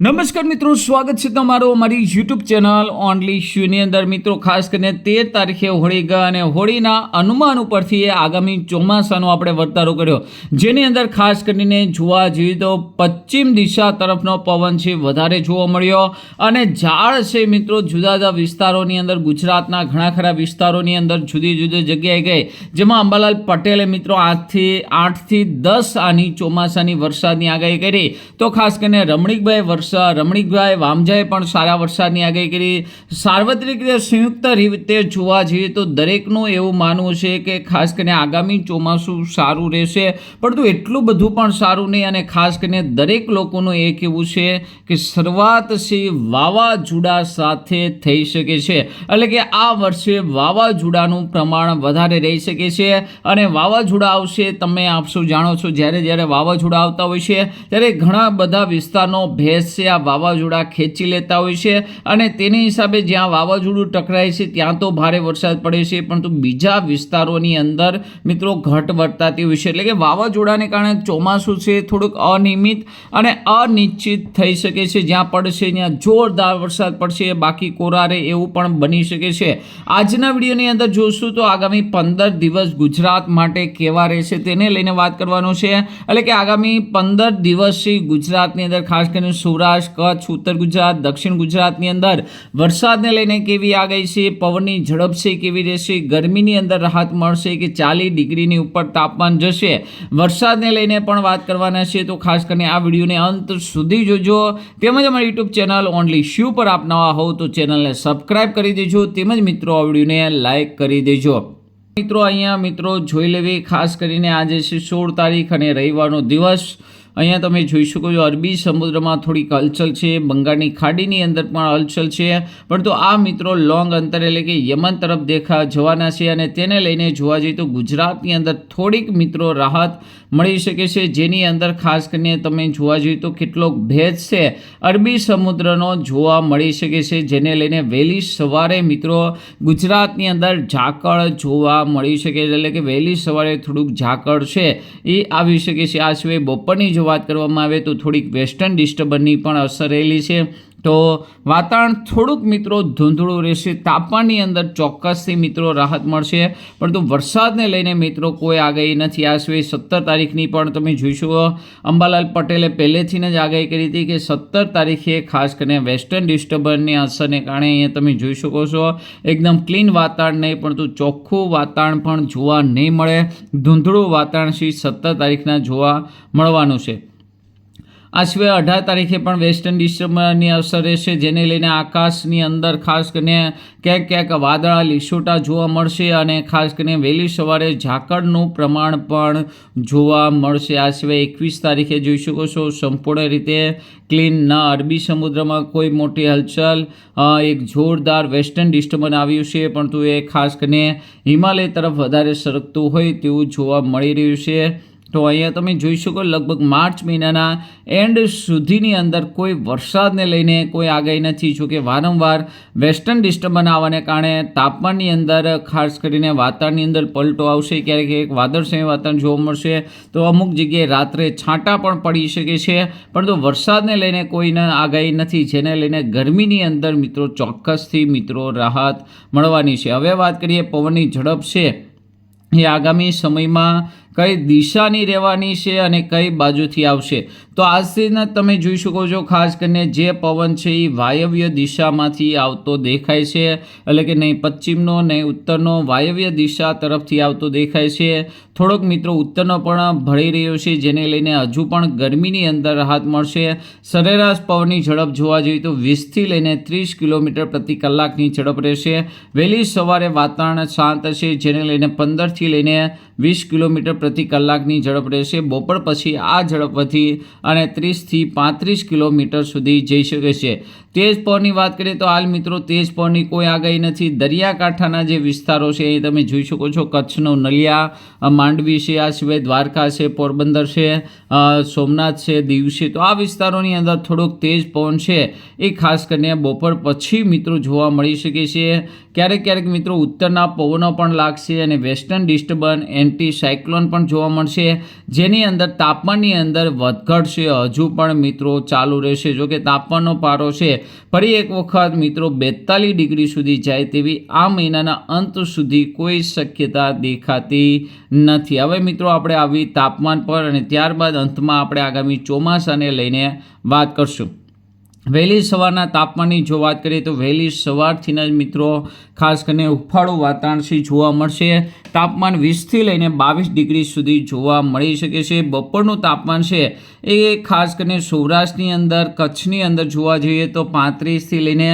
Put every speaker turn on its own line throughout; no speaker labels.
નમસ્કાર મિત્રો, સ્વાગત છે તમારું અમારી યુટ્યુબ ચેનલ ઓનલી શ્યુની અંદર. મિત્રો, ખાસ કરીને તેર તારીખે હોળી ગયા અને હોળીના અનુમાન ઉપરથી આગામી ચોમાસાનો આપણે વર્તારો કર્યો. જેની અંદર ખાસ કરીને જોવા જઈએ તો પશ્ચિમ દિશા તરફનો પવન છે વધારે જોવા મળ્યો. અને ઝાડ છે મિત્રો, જુદા જુદા વિસ્તારોની અંદર, ગુજરાતના ઘણા ખરા વિસ્તારોની અંદર જુદી જુદી જગ્યાએ ગઈ. જેમાં અંબાલાલ પટેલે મિત્રો આજથી આઠથી દસ આની ચોમાસાની વરસાદની આગાહી કરી. તો ખાસ કરીને રમણીકભાઈ વર્ષા, રમણીકભાઈ વામજાએ પણ સારા વરસાદની આગાહી કરી. સાર્વત્રિક રીતે સંયુક્ત રીતે જોવા જઈએ તો દરેકનું એવું માનવું છે કે ખાસ કરીને આગામી ચોમાસું સારું રહેશે. પરંતુ એટલું બધું પણ સારું નહીં અને ખાસ કરીને દરેક લોકોનું એ કહેવું છે કે શરૂઆત છે વાવાઝોડા સાથે થઈ શકે છે. એટલે કે આ વર્ષે વાવાઝોડાનું પ્રમાણ વધારે રહી શકે છે અને વાવાઝોડા આવશે તમે આપ જાણો છો. જ્યારે જ્યારે વાવાઝોડા આવતા હોય છે, ત્યારે ઘણા બધા વિસ્તારનો ભેજ છે, આ વાવાઝોડા ખેંચી લેતા હોય છે અને તેની હિસાબે જ્યાં વાવાઝોડું ટકરાય છે, ત્યાં તો ભારે વરસાદ પડે છે. પરંતુ બીજા વિસ્તારોની અંદર મિત્રો ઘટ વર્તાતી હોય છે. એટલે કે વાવાઝોડાને કારણે ચોમાસું છે, થોડુંક અનિયમિત અને અનિશ્ચિત થઈ શકે છે. જ્યાં પડશે, ત્યાં જોરદાર વરસાદ પડશે. બાકી કોરારે એવું પણ બની શકે છે. આજના વિડીયોની અંદર જોશું તો આગામી પંદર દિવસ ગુજરાત માટે કેવા રહેશે તેને લઈને વાત કરવાનું છે. એટલે કે આગામી પંદર દિવસથી ગુજરાતની અંદર ખાસ કરીને સૌરાષ્ટ્ર કચ્છ, ઉત્તર ગુજરાત, દક્ષિણ ગુજરાતની અંદર વરસાદને લઈને કેવી આગાહી છે? પવનની ઝડપ છે, કેવી રહેશે? ગરમીની અંદર રાહત મળશે કે ચાલીસ ડિગ્રીની ઉપર તાપમાન જશે? વરસાદને લઈને પણ વાત કરવાના છે, તો ખાસ કરીને આ વિડીયોને અંત સુધી જોજો. તેમજ અમારી યુટ્યુબ ચેનલ ઓનલી શ્યુ પર આપ નવા હોવ તો ચેનલને સબસ્ક્રાઇબ કરી દેજો. તેમજ મિત્રો, આ વિડીયોને લાઇક કરી દેજો. મિત્રો, અહીંયા મિત્રો જોઈ લેવી. ખાસ કરીને આજે છે સોળ તારીખ અને રવિવારનો દિવસ. અહીંયા તમે જોઈ શકો છો, અરબી સમુદ્રમાં થોડીક હલચલ છે, બંગાળની ખાડીની અંદર પણ હલચલ છે. પરંતુ આ મિત્રો લોંગ અંતર એટલે કે યમન તરફ દેખા જવાના છે અને તેને લઈને જોવા જઈએ તો ગુજરાતની અંદર થોડીક મિત્રો રાહત મળી શકે છે. જેની અંદર ખાસ કરીને તમે જોવા જઈએ તો કેટલોક ભેદ છે. અરબી સમુદ્રનો જોવા મળી શકે છે, જેને લઈને વહેલી સવારે મિત્રો ગુજરાતની અંદર ઝાકળ જોવા મળી શકે છે. એટલે કે વહેલી સવારે થોડુંક ઝાકળ છે, એ આવી શકે છે. આ સિવાય બપોરની જો વાત કરવામાં આવે તો થોડીક વેસ્ટર્ન ડિસ્ટર્બન્સની પણ અસર રહેલી છે. તો વાતાવરણ થોડુંક મિત્રો ધૂંધળું રહેશે, તાપમાનની અંદર ચોક્કસથી મિત્રો રાહત મળશે. પરંતુ વરસાદને લઈને મિત્રો કોઈ આગાહી નથી. આ સિવાય સત્તર તારીખની પણ તમે જોઈ શકો અંબાલાલ પટેલે પહેલેથી જ આગાહી કરી હતી કે સત્તર તારીખે ખાસ કરીને વેસ્ટર્ન ડિસ્ટર્બન્સની અસરને કારણે અહીંયા તમે જોઈ શકો છો, એકદમ ક્લીન વાતાવરણ નહીં, પરંતુ ચોખ્ખું વાતાવરણ પણ જોવા નહીં મળે. ધૂંધળું વાતાવરણ છે સત્તર તારીખના જોવા મળવાનું છે. આ સિવાય અઢાર તારીખે પણ વેસ્ટર્ન ડિસ્ટર્બની અસર રહેશે, જેને લઈને આકાશની અંદર ખાસ કરીને ક્યાંક ક્યાંક વાદળા, લીસોટા જોવા મળશે અને ખાસ કરીને વહેલી સવારે ઝાકળનું પ્રમાણ પણ જોવા મળશે. આ સિવાય એકવીસ તારીખે જોઈ શકો છો, સંપૂર્ણ રીતે ક્લીન ન, અરબી સમુદ્રમાં કોઈ મોટી હલચલ એક જોરદાર વેસ્ટર્ન ડિસ્ટર્બન આવ્યું છે, પરંતુ એ ખાસ કરીને હિમાલય તરફ વધારે સરકતું હોય તેવું જોવા મળી રહ્યું છે. તો અહીંયા તમે જોઈ શકો લગભગ માર્ચ મહિનાના એન્ડ સુધીની અંદર કોઈ વરસાદને લઈને કોઈ આગાહી નથી. જો કે વારંવાર વેસ્ટર્ન ડિસ્ટર્બન આવવાને કારણે તાપમાનની અંદર, ખાસ કરીને વાતાવરણની અંદર પલટો આવશે, ક્યારેક એક વાદળછાયું વાતાવરણ જોવા મળશે, તો અમુક જગ્યાએ રાત્રે છાંટા પણ પડી શકે છે. પરંતુ વરસાદને લઈને કોઈને આગાહી નથી, જેને લઈને ગરમીની અંદર મિત્રો ચોક્કસથી મિત્રો રાહત મળવાની છે. હવે વાત કરીએ પવનની ઝડપ છે. એ આગામી સમયમાં કઈ દિશાની રહેવાની છે અને કઈ બાજુથી આવશે? તો આજથી તમે જોઈ શકો છો, ખાસ કરીને જે પવન છે એ વાયવ્ય દિશામાંથી આવતો દેખાય છે. એટલે કે નહીં પશ્ચિમનો, નહીં ઉત્તરનો, વાયવ્ય દિશા તરફથી આવતો દેખાય છે. થોડોક મિત્રો ઉત્તરનો પણ ભળી રહ્યો છે, જેને લઈને હજુ પણ ગરમીની અંદર રાહત મળશે. સરેરાશ પવનની ઝડપ જોવા જઈએ તો વીસથી લઈને ત્રીસ કિલોમીટર પ્રતિ કલાકની ઝડપ રહેશે. વહેલી સવારે વાતાવરણ શાંત હશે, જેને લઈને પંદરથી લઈને વીસ કિલોમીટર પ્રતિ કલાકની ઝડપ રહેશે. બપોર પછી આ ઝડપ વધી અને ત્રીસથી પાંત્રીસ કિલોમીટર સુધી જઈ શકે છે. તેજ પવનની વાત કરીએ તો હાલ મિત્રો તેજ પવનની કોઈ આગાહી નથી. દરિયાકાંઠાના જે વિસ્તારો છે એ તમે જોઈ શકો છો. કચ્છનો નલિયા માંડવી છે, આ સિવાય દ્વારકા છે, પોરબંદર છે સોમનાથ છે, દીવ છે. તો આ વિસ્તારોની અંદર થોડોક તેજ પવન છે. એ ખાસ કરીને બપોર પછી મિત્રો જોવા મળી શકે છે. ક્યારેક ક્યારેક મિત્રો ઉત્તરના પવનો પણ લાગશે અને વેસ્ટર્ન ડિસ્ટર્બન એન્ટી સાયક્લોન પણ જોવા મળશે. જેની અંદર તાપમાનની અંદર વધઘટ છે હજુ પણ મિત્રો ચાલુ રહેશે. જોકે તાપમાનનો પારો છે, ફરી એક વખત મિત્રો બેતાલીસ ડિગ્રી સુધી જાય તેવી આ મહિનાના અંત સુધી કોઈ શક્યતા દેખાતી નથી. હવે મિત્રો આપણે આવી તાપમાન પર અને ત્યારબાદ અંતમાં આપણે આગામી ચોમાસાને લઈને વાત કરશું. વહેલી સવારના તાપમાનની જો વાત કરીએ તો વહેલી સવારથી જ મિત્રો, ખાસ કરીને ઉફાળું વાતાવરણથી જોવા મળશે. તાપમાન વીસથી લઈને બાવીસ ડિગ્રી સુધી જોવા મળી શકે છે. બપોરનું તાપમાન છે એ ખાસ કરીને સૌરાષ્ટ્રની અંદર, કચ્છની અંદર જોવા જઈએ તો પાંત્રીસથી લઈને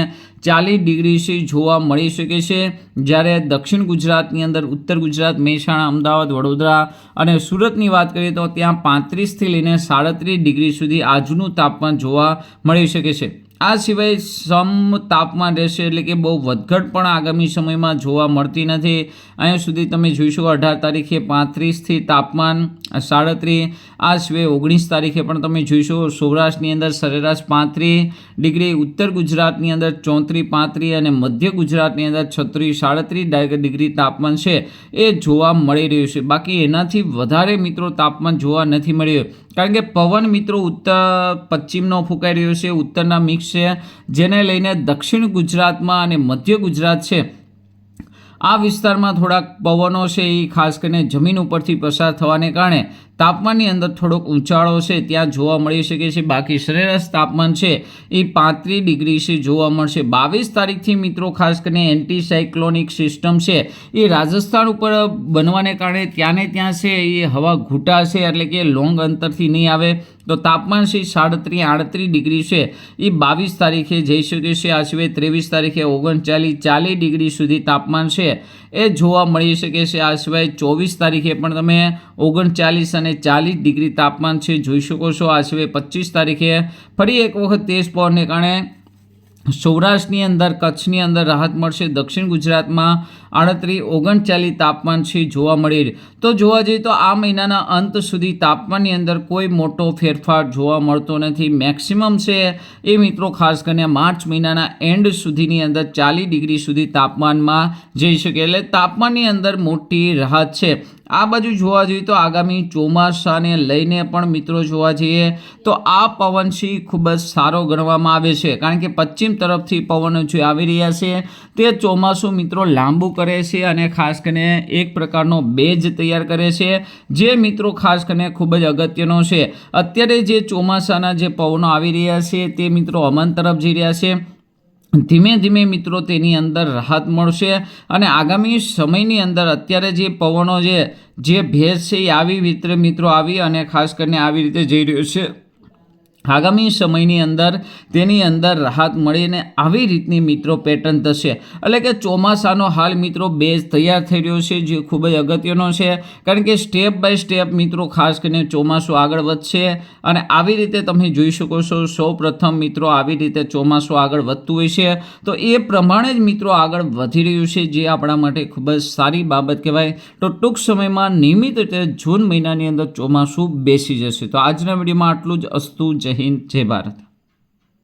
ચાલીસ ડિગ્રી જોવા મળી શકે છે. જ્યારે દક્ષિણ ગુજરાતની અંદર ઉત્તર ગુજરાત, મહેસાણા, અમદાવાદ, વડોદરા અને સુરતની વાત કરીએ તો ત્યાં પાંત્રીસથી લઈને સાડત્રીસ ડિગ્રી સુધી આજનું તાપમાન જોવા મળી શકે છે. આ સિવાય સમ તાપમાન રહેશે એટલે કે બહુ વધઘટ પણ આગામી સમયમાં જોવા મળતી નથી. અહીંયા સુધી તમે જોઈશો અઢાર તારીખે પાંત્રીસથી તાપમાન સાડત્રીસ, આ સિવાય ઓગણીસ તારીખે પણ તમે જોઈશો સૌરાષ્ટ્રની અંદર સરેરાશ પાંત્રીસ ડિગ્રી ઉત્તર ગુજરાતની અંદર ચોત્રીસ પાંત્રીસ અને મધ્ય ગુજરાતની અંદર છત્રીસ સાડત્રીસ ડિગ્રી તાપમાન છે. એ જોવા મળી રહ્યું છે. બાકી એનાથી વધારે મિત્રો તાપમાન જોવા નથી મળ્યું. કારણ કે પવન મિત્રો ઉત્તર પશ્ચિમનો ફૂંકાઈ રહ્યો છે. ઉત્તરના મિક્સ છે, જેને લઈને દક્ષિણ ગુજરાતમાં અને મધ્ય ગુજરાત છે. આ વિસ્તારમાં થોડાક પવનો છે એ ખાસ કરીને જમીન ઉપરથી પસાર થવાને કારણે તાપમાનની અંદર થોડોક ઊંચાળો છે, ત્યાં જોવા મળી શકે છે. બાકી સરેરાશ તાપમાન છે એ પાંત્રીસ ડિગ્રી છે, જોવા મળશે. બાવીસ તારીખથી મિત્રો, ખાસ કરીને એન્ટી સાયક્લોનિક સિસ્ટમ છે એ રાજસ્થાન ઉપર બનવાને કારણે ત્યાંને ત્યાં છે એ હવા ઘૂંટા છે, એટલે કે લોંગ અંતરથી નહીં આવે. તો તાપમાન છે સાડત્રીસ, આડત્રીસ ડિગ્રી છે. એ બાવીસ તારીખે જઈ શકે છે. આ સિવાય ત્રેવીસ તારીખે ઓગણચાલીસ, ચાલીસ ડિગ્રી સુધી તાપમાન છે એ જોવા મળી શકે છે. આ સિવાય ચોવીસ તારીખે પણ તમે ઓગણચાલીસ અને ચાલીસ ડિગ્રી તાપમાન છે. જોઈ શકો છો, આ સિવાય પચીસ તારીખે. ફરી એક વખત તેજ પવનને કારણે સૌરાષ્ટ્રની અંદર, કચ્છની અંદર રાહત મળશે. દક્ષિણ ગુજરાતમાં આડત્રીસ, ઓગણચાલીસ તાપમાન છે જોવા મળી. તો જોવા જઈએ તો આ મહિનાના અંત સુધી તાપમાનની અંદર કોઈ મોટો ફેરફાર જોવા મળતો નથી. મેક્સિમમ છે એ મિત્રો, ખાસ કરીને માર્ચ મહિનાના એન્ડ સુધીની અંદર ચાલીસ ડિગ્રી સુધી તાપમાનમાં જઈ શકે. એટલે તાપમાનની અંદર મોટી રાહત છે. આ બાજુ જોવા જઈએ તો આગામી ચોમાસાને લઈને પણ મિત્રો જોવા જઈએ તો આ પવનસિંહ ખૂબ જ સારો ગણવામાં આવે છે. કારણ કે પશ્ચિમ તરફથી પવનો જે આવી રહ્યા છે તે ચોમાસું મિત્રો લાંબુ કરે છે અને ખાસ કરીને એક પ્રકારનો બેજ તૈયાર કરે છે જે મિત્રો ખાસ કરીને ખૂબ જ અગત્યનો છે. અત્યારે જે ચોમાસાના જે પવનો આવી રહ્યા છે તે મિત્રો અમન તરફ જઈ રહ્યા છે. ધીમે ધીમે મિત્રો તેની અંદર રાહત મળશે અને આગામી સમયની અંદર અત્યારે જે પવનો છે જે ભેજ છે એ આવી રીતે મિત્રો આવી અને ખાસ કરીને આવી રીતે જઈ રહ્યો છે. આગામી સમયની અંદર તેની અંદર રાહત મળીને આવી રીતની મિત્રો પેટર્ન થશે. એટલે કે ચોમાસાનો હાલ મિત્રો બેઝ તૈયાર થઈ રહ્યો છે, જે ખૂબ જ અગત્યનો છે. કારણ કે સ્ટેપ બાય સ્ટેપ મિત્રો ખાસ કરીને ચોમાસું આગળ વધશે અને આવી રીતે તમે જોઈ શકો છો, સૌ પ્રથમ મિત્રો આવી રીતે ચોમાસું આગળ વધતું હોય છે. તો એ પ્રમાણે જ મિત્રો આગળ વધી રહ્યું છે, જે આપણા માટે ખૂબ જ સારી બાબત કહેવાય. તો ટૂંક સમયમાં નિયમિત રીતે જૂન મહિનાની અંદર ચોમાસું બેસી જશે. તો આજના વિડીયોમાં આટલું જ. અસ્તુ જય હિન્દ જય ભારત.